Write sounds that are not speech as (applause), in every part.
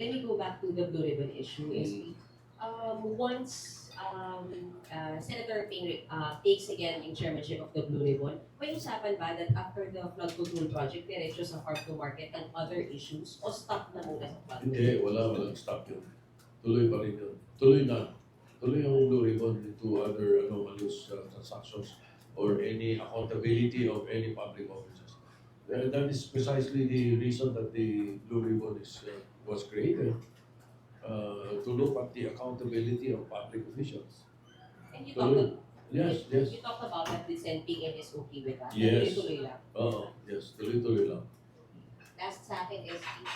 let me go back to the Blue Ribbon issue. Mm. Um, once um, uh, Senator Ping uh, takes again yung chairmanship of the Blue Ribbon, may usapan ba that after the flood control project, diretso sa farm to market and other issues o stop na muna sa flood Hindi, wala, walang stop yun. Tuloy pa rin yun. Tuloy na. Tuloy ang Blue Ribbon into other anomalous uh, transactions or any accountability of any public officers. Uh, that is precisely the reason that the Blue Ribbon is, uh, was created. Uh, to look at the accountability of public officials. And you talked, Yes, yes. you talked about that is okay with that. Yes. Tuloy-tuloy lang. Oo, yes. Tuloy-tuloy lang. Last sa akin, SP.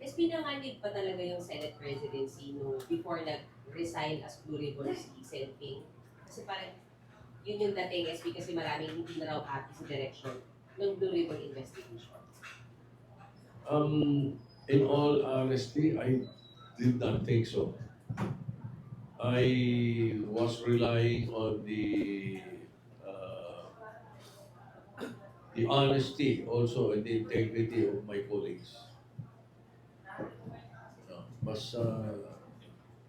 SP nanganib pa talaga yung Senate presidency no before nag-resign as Blue Ribbon si Senping. Kasi parang yun yung dating SP kasi maraming hindi na raw happy sa direction ng Blue Ribbon investigation. Um, in all honesty, I did not think so. I was relying on the uh, the honesty also and the integrity of my colleagues. No, mas uh,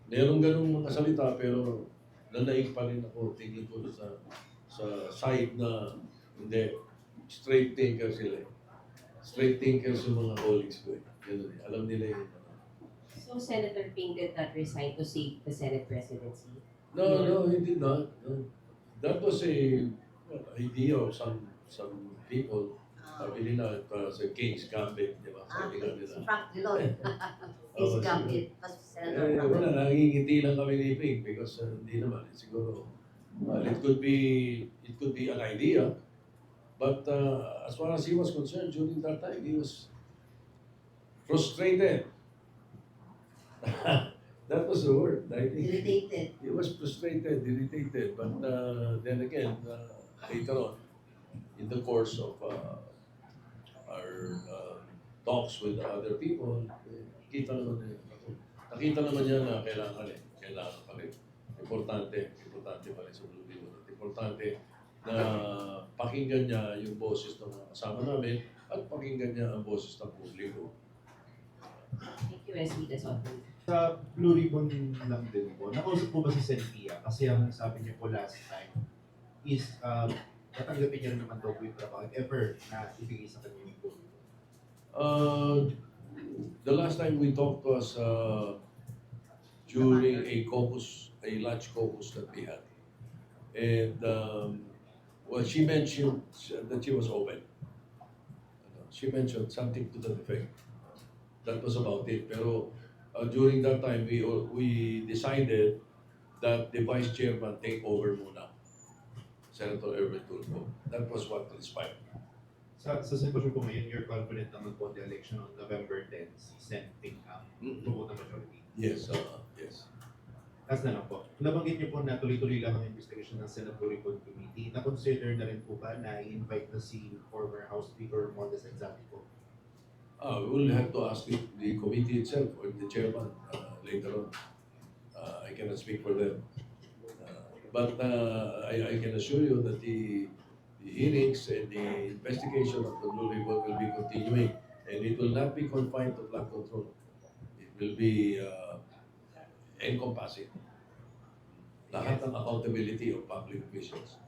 meron ganung mga salita pero nanaig pa rin ako tingin ko sa sa side na hindi straight thinker sila. eh. Straight thinkers yung mga colleagues ko eh. Ganun eh. Alam nila yun. So Senator Ping did not resign to save the Senate presidency. No, no, he did not. No. That was a idea of some some people. Sabi nila, uh, sa King's Gambit, di ba? Ah, Sabi nga si nila. Frank Dillon. (laughs) (laughs) Oo, Is si- Gambit. Mas Senator Eh, Frank wala, nangingiti lang kami ni Ping because uh, hindi naman. eh, Siguro, well, it could be, it could be an idea. But uh, as far as he was concerned, during that time, he was frustrated. (laughs) that was the word. I think Irritated. he was frustrated, irritated. But uh, then again, uh, later on, in the course of uh, our uh, talks with other people, eh, kita naman niya, nakita naman niya na kailangan eh, kailangan pa rin. Importante, importante pa rin sa. At Importante na pakinggan niya yung boses ng mga kasama namin at pakinggan niya ang boses ng publiko. Thank you, SB. That's all. for me. Sa Blue Ribbon lang din po, nakausap po ba si Cynthia? Kasi ang sabi niya po last time is um, tatanggapin niya rin naman daw po yung trabaho if ever na ibigay sa kanya yung Blue Ribbon. Uh, the last time we talked was uh, during a caucus, a lunch caucus that we had. And um, well, she mentioned that she was open. She mentioned something to that effect. That was about it. Pero uh, during that time, we we decided that the vice chairman take over muna. Senator Erwin Tulfo. That was what transpired. Sa, sa sitwasyon po ngayon, you're confident naman po the election on November 10, si Sen Ping ang tumo na majority. Yes, uh, yes. Last na lang po. Nabanggit niyo po na tuloy-tuloy lang ang investigation ng Senate Ribbon Committee. Na-consider na rin po ba na i-invite na si former House Speaker Montes Exatico? Uh, we will have to ask the, the committee itself or the chairman uh, later on. Uh, I cannot speak for them. Uh, but uh, I, I can assure you that the, the hearings and the investigation of the Blue Ribbon will be continuing and it will not be confined to flood control. It will be uh, encompassing. Lahat ng accountability of public officials.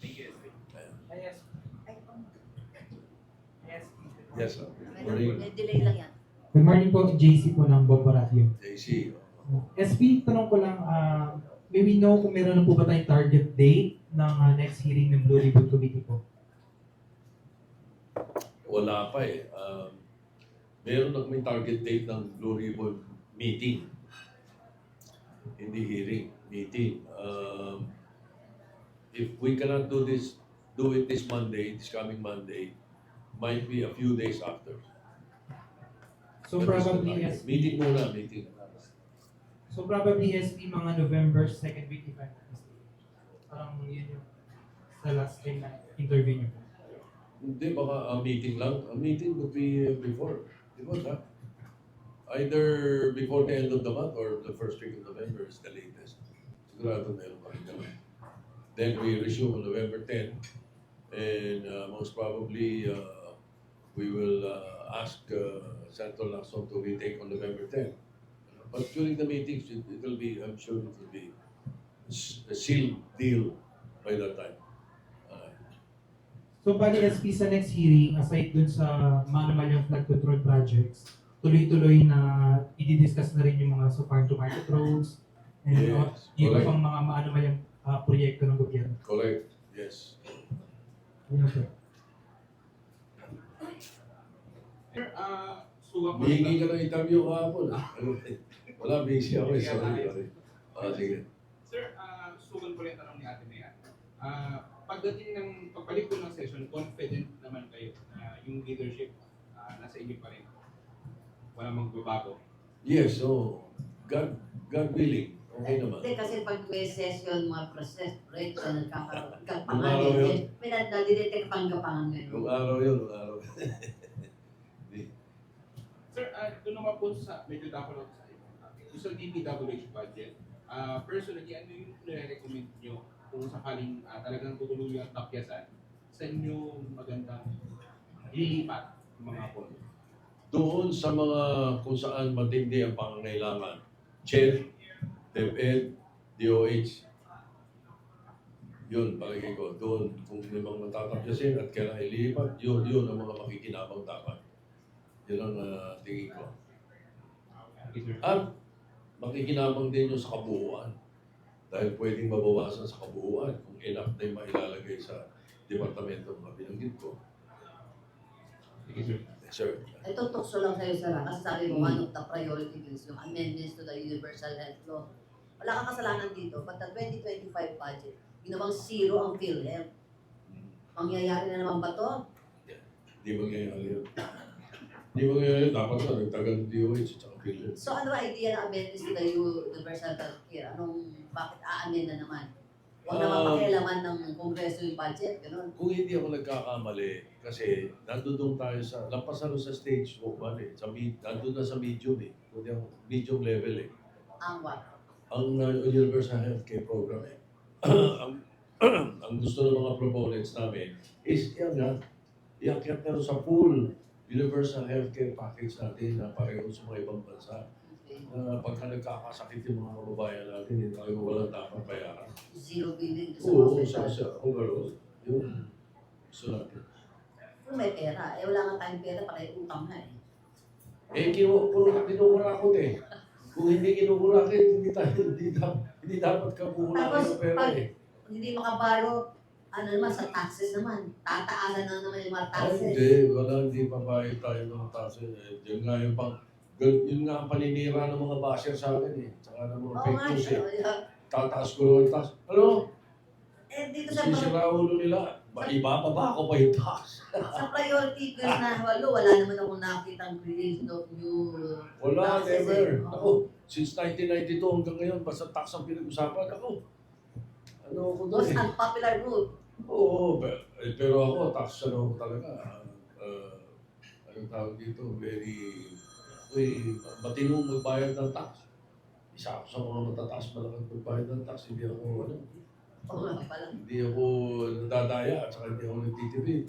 Thank you, SB. Ayan. Yes. Ay, oh, Yes. Sir. Morning, delay lang yan. Good morning po, JC po ng Bombo Radio. JC. SB, tanong ko lang, ah, may we know kung meron na po ba tayong target date ng ah, next hearing ng Blue Ribbon Committee po? Wala pa eh. Um, meron na may target date ng Blue Ribbon meeting. Hindi hearing, meeting. Um, if we cannot do this, do it this Monday, this coming Monday, might be a few days after. So That is the probably, target. SB, Meeting muna, meeting. so probably SB mga November second week if I'm not mistaken. Parang yun yung sa last time na interview niyo. Hindi, baka a meeting lang. A meeting would be before. Di ba na? Either before the end of the month or the first week of November is the latest. Sigurado meron pa rin. Then we resume on November 10 and uh, most probably uh, we will uh, ask uh, Senator Lacson to retake on November 10. But during the meetings, it it will be, I'm sure it will be a sealed deal by that time. Uh, So bali SP sa next hearing, aside dun sa manumalyang flood control projects, tuloy-tuloy na i-discuss na rin yung mga so farm to market roads and uh, Yes, yung iba correct. pang mga manumalyang uh, proyekto ng gobyerno. Correct, yes. Yun po. Sir, ah, suwa po Hihingi ka ng interview kahapon. ah. (laughs) Wala, busy ako. eh. Sorry, sorry. Ah, sige. Sir, ah, sugan po rin tanong ni Ate Mea. Ah, pagdating ng pagbalik po ng session, confident naman kayo na yung leadership ah, nasa inyo pa rin. Walang magbabago. Yes, so, God, God willing, okay naman. Hindi kasi pag may session, mga process, break, so nagkakaroon Yung gapangan araw yun. eh. May nadidetect pang gapangan Nung araw yun, nung araw. (laughs) Sir, ah, doon naman po sa medyo dapat sa. Yung sa DPWH budget, ah, personally, ano yung nire-recommend nyo kung sakaling ah, talagang tutuloy ang tapyasan, sa inyo magandang lilipat yung mga pondo? Doon sa mga kung saan matindi ang pangangailangan, CHED, DepEd, DOH, yun, palagay ko, doon, kung may mga matatapyasin at kailangan ilipat, yun, yun ang mga makikinabang dapat. Yun ang ah, tingin ko. At makikinabang din yun sa kabuuan. Dahil pwedeng mabawasan sa kabuuan kung enough na yung mailalagay sa departamento na binanggit ko. Sige, sir. Yes, sir. Ito tukso lang sa'yo, sir. Kasi sabi mo, one of the priority bills, yung amendments to the Universal Health Law. Wala kang kasalanan dito, but the 2025 budget, ginawang zero ang PhilHealth. Hmm. Mangyayari na naman ba to? Hindi mangyayari yun. Hindi mangyayari. Dapat na nagtagal DOH at saka PhilHealth. So ano ang idea ng amendments to the Universal Health Care? Anong, bakit aamin na naman? Huwag naman Um, pakialaman ng Kongreso yung budget, gano'n. Kung hindi ako nagkakamali, kasi nandun tayo sa, lampas ako sa stage 1 eh. Sa, mid- nandun na sa medium eh. Kundi ang medium level eh. Ang what? ang uh, Universal Healthcare Program eh. (clears throat) ang, (clears throat) ang gusto ng mga proponents namin is yan nga, iakyat na rin sa full Universal Healthcare Package natin na pareho sa mga ibang bansa. Na pagka nagkakasakit yung mga kababayan natin, hindi tayo walang dapat bayaran. Zero billing sa Oo, sa, sa overall, yun. Gusto natin. Kung may pera, eh wala nga tayong pera, patay utang na eh. Eh, kinukurakot, kinukurakot eh. Kung hindi kinukurakot, hindi tayo, hindi, dapat, hindi dapat Tapos, ng pera eh. Hindi makabaro, ano naman sa taxes naman, tataasan na naman yung mga Ay, taxes. hindi, wala, hindi pa bayad tayo ng taxes. Eh, yun nga yung pang, yun, yun nga ang paninira ng mga basher sa akin eh. Tsaka ng mga Oo fake nga, news eh. eh. Tataas ko yung tax. Ano? Eh, dito sa, Sisira ulo nila. Ba, ibababa ko pa yung tax. sa priority bills na walo, wala naman akong nakita ang creation of new Wala, taxes never. eh. Ako, since 1992 hanggang ngayon, basta tax ang pinag-usapan. Ako, ano ako doon Most eh. unpopular rule. Oo, pero, eh, pero ako, tax ano ako talaga. Uh, anong tawag dito, very, ako'y matinong magbayad ng tax. Isa ako sa mga matataas malaking magbayad ng tax. Hindi ako, ano, pala. hindi ako nadadaya at saka hindi ako nagtitipid.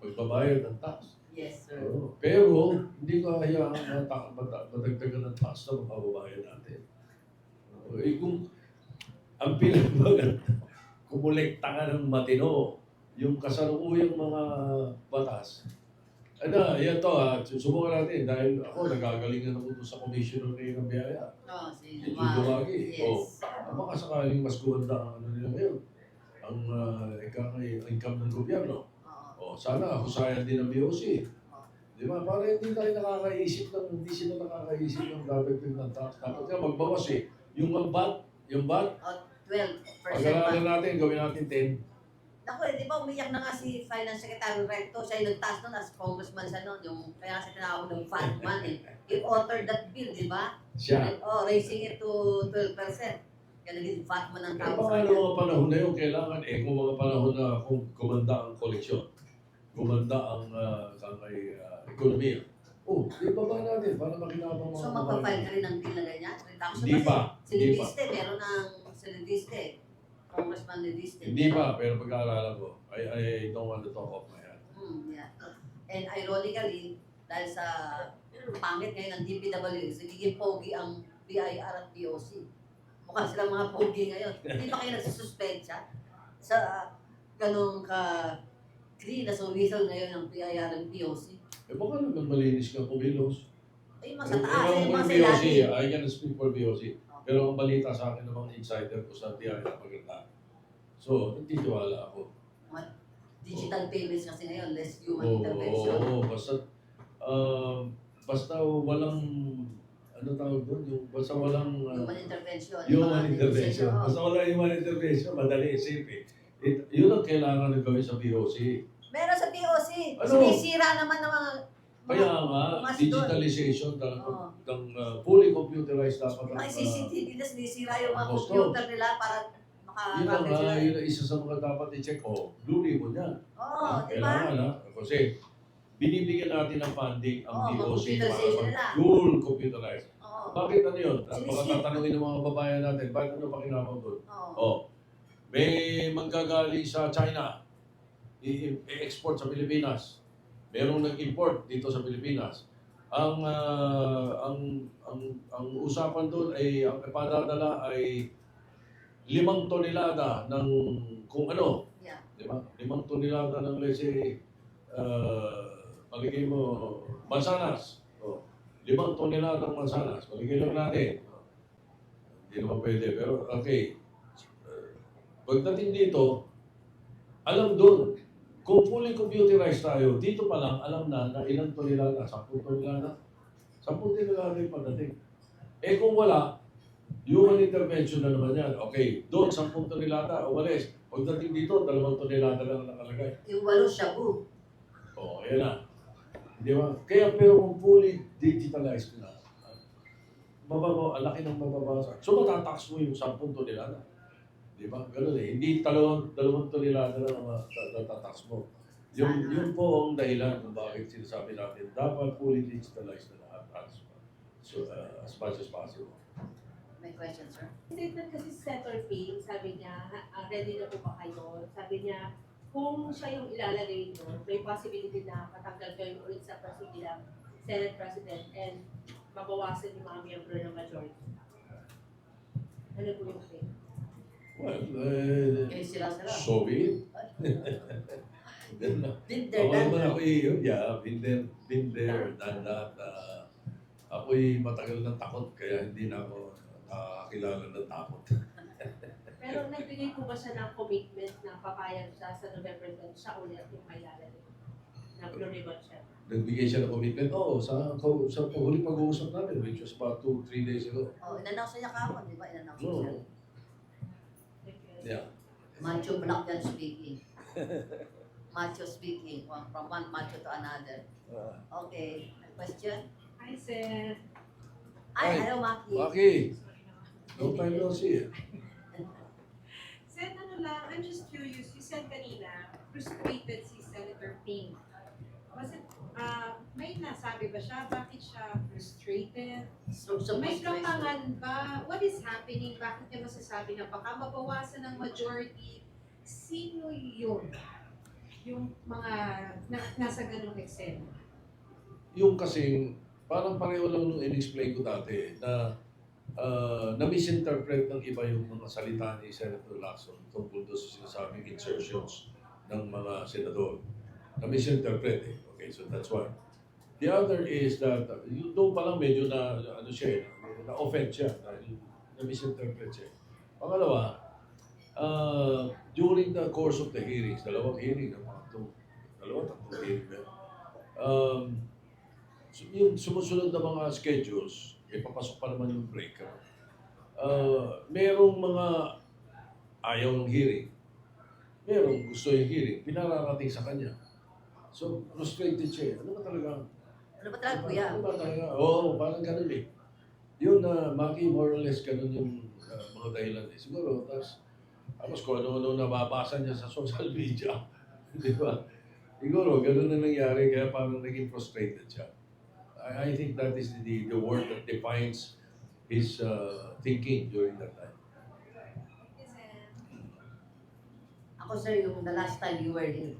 Pagbabayad ng tax. Yes, sir. Oo. Pero, hindi ko hayaan na ta- mata- madagdagan ng tax na mga kababayan natin. Oo. Eh kung ang pinagbagan, (laughs) kumulekta ka ng matino, yung kasalukuyang mga batas. Ano, yan to ha, susubukan natin dahil ako nagagalingan ako doon sa commissioner ngayon ng biyaya. Oo, si Si Juan. Judo Wagi. Oh, Yes. baka sakaling mas gumanda ang ano nila ngayon. Ang uh, income ng gobyerno. Oo. O, sana husayan din ng BOC. Di ba? Para hindi tayo nakakaisip ng, hindi sila nakakaisip ng dadagdag ng tax. Dapat nga magbawas eh. Yung ang bat, yung bat, 12% pag-aralan pa. natin, gawin natin 10. Naku, eh, di ba umiyak na nga si Finance Secretary Recto, siya yung nagtaas nun as congressman siya nun, yung kaya kasi tinawag ng fund man eh. He authored that bill, di ba? Siya. Oh, raising it to 12%. Kaya naging fat man ang baka sa ano kanya. mga panahon na yun, kailangan eh, kung mga panahon na kung gumanda ang koleksyon, gumanda ang uh, kangay uh, ekonomiya. Oh, di ba ba natin para makinabang mga So magpa-file ka rin ng bill na ganyan? Reduction Hindi kasi pa, Si hindi pa. Lidiste, meron ng si Lidiste. Congressman Lidiste. Hindi pa, pero pag-aaralan ko, I, I don't want to talk off my head. Hmm, yeah. And ironically, dahil sa pangit ngayon ng DPWs, nagiging pogi ang BIR at POC. Mukha silang mga pogi ngayon. Hindi ba kayo nagsususpensya sa ganong ka clean na suwisal ngayon ng BIR at POC? Eh baka naman malinis ka kumilos. Ay, mga sa taas, ay, mga sa BOC. I can speak for BOC. Pero ang balita sa akin ng mga insider ko sa TI na maganda. So, hindi tiwala ako. Digital payments kasi ngayon, less human Oo, intervention. oo, basta, um, basta walang, ano tawag doon, yung basta walang, uh, Human intervention. human mga intervention. decision, Basta walang human intervention, madali isipin. It, yun ang kailangan ng gawin sa BOC. Meron sa POC. Ano? Sinisira naman ng mga... Kaya nga, Mas digitalization ng, Oo. ng uh, fully computerized dapat ang, Mga uh, CCTV na sinisira yung mga Gusto. computer nila para yun ang uh, sila. yun ang isa sa mga dapat i-check. Oh, blue ribbon yan. Oo, Ah, di ba? Kailangan ha. Kasi binibigyan natin ng funding ang Oo, BOC para mag-full computerized. Oo. Bakit ano yun? At Sinisip. baka tatanungin ng mga babayan natin, bakit ano pakinabang doon? Oo. Oh, may manggagaling sa China, i-export sa Pilipinas. Merong nag-import dito sa Pilipinas. Ang ah, ang ang ang usapan doon ay ang ipadadala ay limang tonelada ng kung ano, Yeah. di ba? Limang tonelada ng let's say uh, paligay mo mansanas. Oh, limang tonelada ng mansanas. Paligay lang natin. Hindi naman pwede. Pero okay. Uh, pagdating dito, alam doon, kung fully computerized tayo, dito pa lang, alam na na ilang tonelada, 10 tonelada. 10 tonelada yung pagdating. Eh kung wala, human intervention na naman yan. Okay, doon 10 tonelada, umalis. Pagdating dito, 2 tonelada lang ang nakalagay. Yung walo shabu. Oo, oh, ayan na. Di ba? Kaya pero kung fully digitalized na, mababa, ang laki ng mababasa. So matatax mo yung 10 tonelada. Di ba? Ganun eh. Hindi dalawang, dalawang tonelada lang ang matatax mo. Yung, Sana. yun po ang dahilan kung bakit sinasabi natin, dapat fully digitalized na lahat as, so, uh, as much as possible. May question, sir? Statement kasi si Senator Ping, sabi niya, ah, ready na po ba kayo? Sabi niya, kung siya yung ilalagay niyo, may possibility na matanggal kayo ulit sa bilang Senate President and mabawasan yung mga miyembro ng majority. Ano po yung thing? Well, uh, Kayo sila sila. so be it. Ganun na. Been there, Ako done that. ako eh, yeah, been there, been there, done that. Uh, ako'y matagal ng takot, kaya hindi na ako nakakilala ng takot. (laughs) Pero nagbigay po ba siya ng commitment na papayag siya sa November 10 siya ulit yung may lalagay na siya? Nagbigay siya ng commitment, oo, sa, sa huli pag-uusap namin, which was about two, three days ago. Oh, inannounce niya kahapon, di ba? Inannounce niya. Yeah. Macho Black yan speaking. Macho speaking, one- from one macho to another. Okay, question? Hi, Sen. Ay, Ay, hello, Maki. Maki, long time no see. Sen, ano lang, I'm just curious, you said kanina, frustrated si Senator Ping. Was it, uh, may nasabi ba siya? Bakit siya frustrated? So, so, May lamangan ba? What is happening? Bakit niya masasabi na baka mabawasan ng majority? Sino yun? Yung mga na, nasa ganung eksena. Yung kasing, parang pareho lang nung in-explain ko dati, na uh, na-misinterpret ng iba yung mga salita ni Senator Lacson tungkol doon sa sinasabing insertions ng mga senador. Na-misinterpret eh. Okay, so that's one. The other is that, uh, yung doon pa lang medyo na, ano siya eh, na-offend siya, dahil na-misinterpret siya. Pangalawa, uh, during the course of the hearings, dalawang hearing, ng mga ito, dalawa, tatlong hearing na, um, yung sumusunod na mga schedules, eh papasok pa naman yung break. ano. Uh, merong mga ayaw ng hearing. Merong gusto yung hearing, pinararating sa kanya. So, frustrated siya. eh. Ano ba talaga? Ano ba talaga, kuya? Ano ba talaga? Oo, parang ganun eh. Yun na, Maki, more or less ganun yung uh, mga dahilan eh. Siguro, tapos, tapos kung ano-ano nababasa niya sa social media. (laughs) Di ba? Siguro, ganun na nangyari, kaya parang naging frustrated siya. I, I think that is the, the word that defines his uh, thinking during that time. Ako, sir, yung the last time you were here,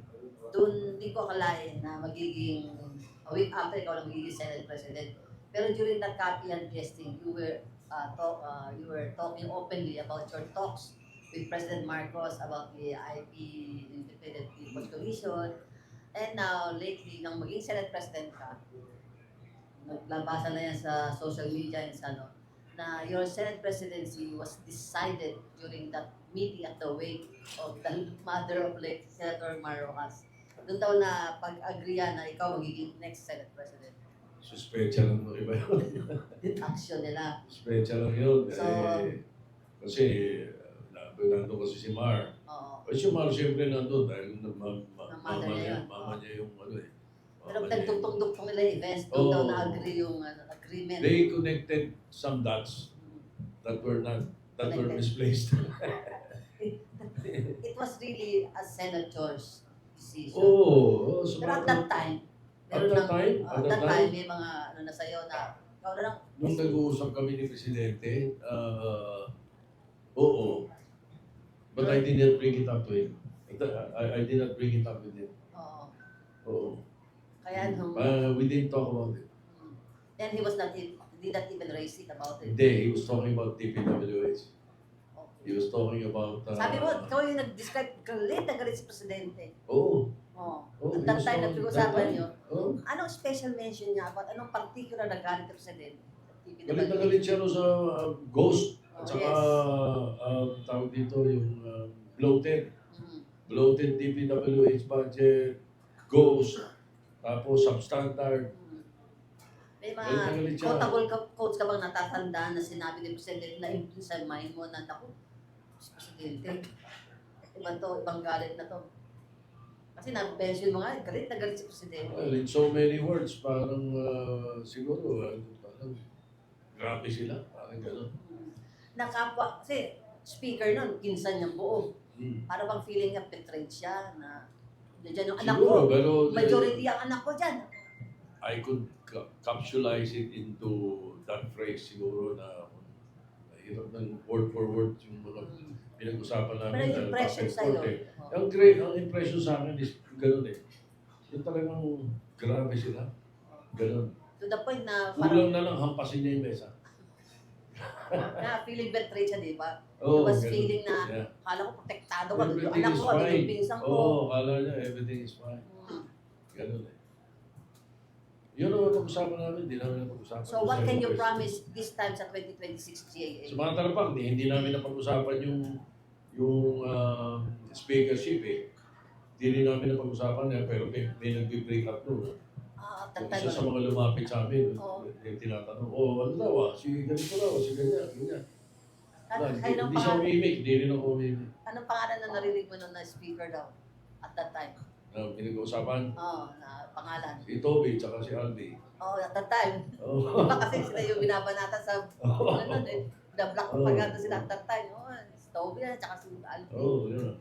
doon hindi ko akalain na magiging a week after ikaw lang magiging Senate President. Pero during that copy and gesting, you were uh, talk, uh, you were talking openly about your talks with President Marcos about the IP Independent People's Commission. And now, lately, nang maging Senate President ka, naglabasa na yan sa social media and sa ano, na your Senate presidency was decided during that meeting at the wake of the mother of late Senator Marrojas. Doon daw na pag-agreean na ikaw magiging next Senate President. Suspecha lang ng iba yun. Action nila. Suspecha lang yun. So- eh, kasi, uh, nandun kasi si Mar. Oo. Eh, si Mar siyempre nandun dahil na, ma, ma, mama niya mama niya yung ano eh. Pero nagtugtong-tugtong nila yung events, doon Oo. daw na-agree yung ano, agreement. They connected some dots that were not, that were misplaced. (laughs) It was really a senator's decision. Oo. Oh, so Pero at that time, At meron that lang- time? oh, At at that that time? may mga ano na sa'yo na, ikaw na lang, Nung nag-uusap kami ni Presidente, ah, oo. But I did not bring it up to him. I, I did not bring it up with him. oo. Oo. Kaya nung, Uh, we didn't talk about it. then he was not, e- did not even raise it about it. Hindi, he was talking about DPWH. He was talking about... uh, Sabi mo, ikaw yung nag-describe, galit na galit si Presidente. Oo. Oh. Oh, At he that time, time. niyo, Oo. anong special mention niya about anong particular na galit ng Presidente? Galit na galit siya no sa uh, ghost. Oh, At saka, yes. uh, tawag dito yung uh, bloated. Mm. Bloated DPWH budget, ghost, tapos substandard. Mm. May mga quotable quotes ka bang natatandaan na sinabi ni Presidente na sa mind mo na naku, Presidente, ibang to, ibang galit na to. Kasi na-mention mo nga, galit na galit si Presidente. Well, in so many words, parang uh, siguro, uh, parang grabe sila. Parang gano'n. Nakapwa, kasi speaker nun, kinsan niyang buo. Hmm. Para bang feeling niya betrayed siya na nandiyan yung anak Siguro, ko. pero Majority ang anak ko dyan. I could ca- capsulize it into that phrase siguro na hirap ng word for word yung mga pinag-usapan namin. Pero yung impression sa'yo. eh. oh. Ang great, ang impression sa akin is ganun eh. Yung talagang grabe sila. Ganun. To the point na Kulang parang na lang hampasin niya yung mesa. (laughs) na feeling betrayed siya, di ba? Oh, was ganun. feeling na, Yeah. kala ko protektado ka, yung Everything anak is ko, ano yung fine. pinsang ko. Oo, oh, kala niya everything is fine. Mm. Ganun eh. Yun ang pag-usapan namin, hindi namin napag-usapan. So what Sa can you promise this time sa 2026 GAA? Sumantala pa, hindi, hindi namin napag-usapan yung yung uh, speakership eh. Hindi rin namin napag-usapan eh, pero may, may nag-break up doon. Ah, Yung tatay isa sa mga lumapit sa amin, Oo. yung tinatanong, oh, ano daw ah, si ganito daw, si ganyan, ganyan. Wala, kayo Hindi hindi siya pangalan, umimik, hindi rin ako umimik. anong pangalan na narinig mo nun na speaker daw? At that time? Na pinag-uusapan, Oo, na pangalan. si Toby, tsaka si Albi. Oo, at that time. Oh. Diba kasi sila yung binabanata sa, (laughs) ano eh, the black propaganda sila at that time. Oo, na, tsaka si Alvin. Oo, oh, yun.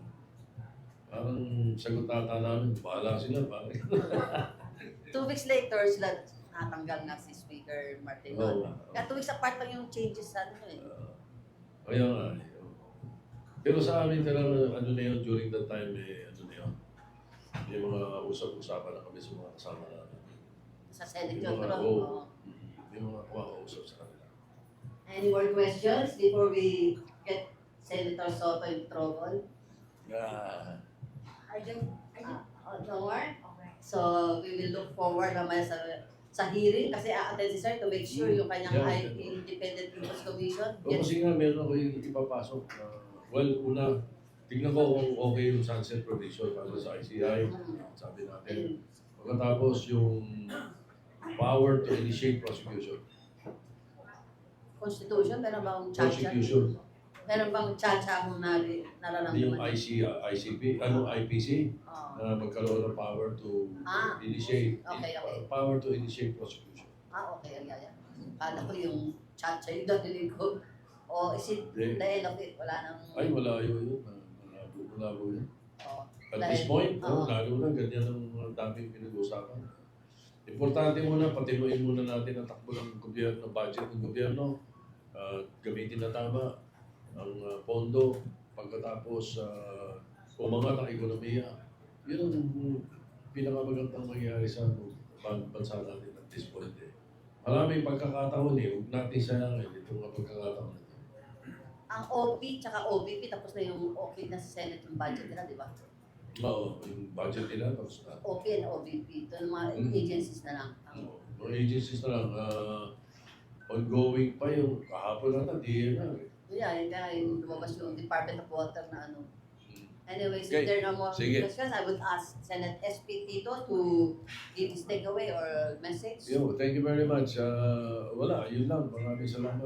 Parang sagot ata namin, bahala sila. Parang, (laughs) Two weeks later, sila natanggal na si Speaker Martin Oo. Nun. Kaya two weeks apart lang yung changes sa ano eh. Uh, kaya nga. eh. Pero sa amin talaga, ano na yun, during that time, eh, ano na yun, may mga usap-usapan na kami sa mga kasama namin. Sa Senate Yung yun. mga, Pero, oo. oo. May mga kumakausap sa kanila. Any more questions before we Senator Soto in trouble? Yeah. I don't, I don't, Ah, oh, no more? okay. So, we will look forward naman sa sa hearing kasi a-attend si Sir to make sure yung kanyang Yeah. I- Independent People's Commission O gets kasi nga, meron ako yung ipapasok. Uh, well, una, tignan ko kung okay yung sunset provision para sa ICI. Mm. Sabi natin. in Pagkatapos yung power to initiate prosecution. Constitution, meron bang chacha? Prosecution. Meron bang chacha kung nari, Hindi yung nararamdaman? IC, ICP, ano, IPC, Oh. na magkaroon ng power to Ah. initiate, Okay, okay. power to initiate prosecution. Ah, okay, yeah, yeah. Kala ko yung chacha yung dadinig ko. O is it Hindi. end of it? Wala nang... Ay, malayo yun. Malabo, malabo yun. Oh. At Dahil- this point, oh, Oo. lalo na, ganyan ang daming pinag-uusapan. Importante muna, patinuin muna natin ang takbo ng gobyerno, budget ng gobyerno. Ah, gamitin na tama ang ah, pondo pagkatapos uh, umangat ang ekonomiya. Yun ang pinakamagandang mangyari sa ban- bansa natin at this point eh. Maraming pagkakataon eh, huwag natin sayangin itong mga pagkakataon. na ito. Ang OP tsaka OVP tapos na yung okay na sa Senate yung budget nila, di ba? Oo, yung budget nila, tapos na. OP and OVP. Ito yung mga Mm. agencies na lang. Ang Oo, Mga agencies na lang, ah, ongoing pa yung kahapon na DNR eh. Yeah, yun kaya yung lumabas yung Department of Water na ano. Anyways, Okay. if there are no more Sige. questions, I would ask Senate SP Tito to give his takeaway or message. Yo, thank you very much. Ah, wala, yun lang. Maraming salamat.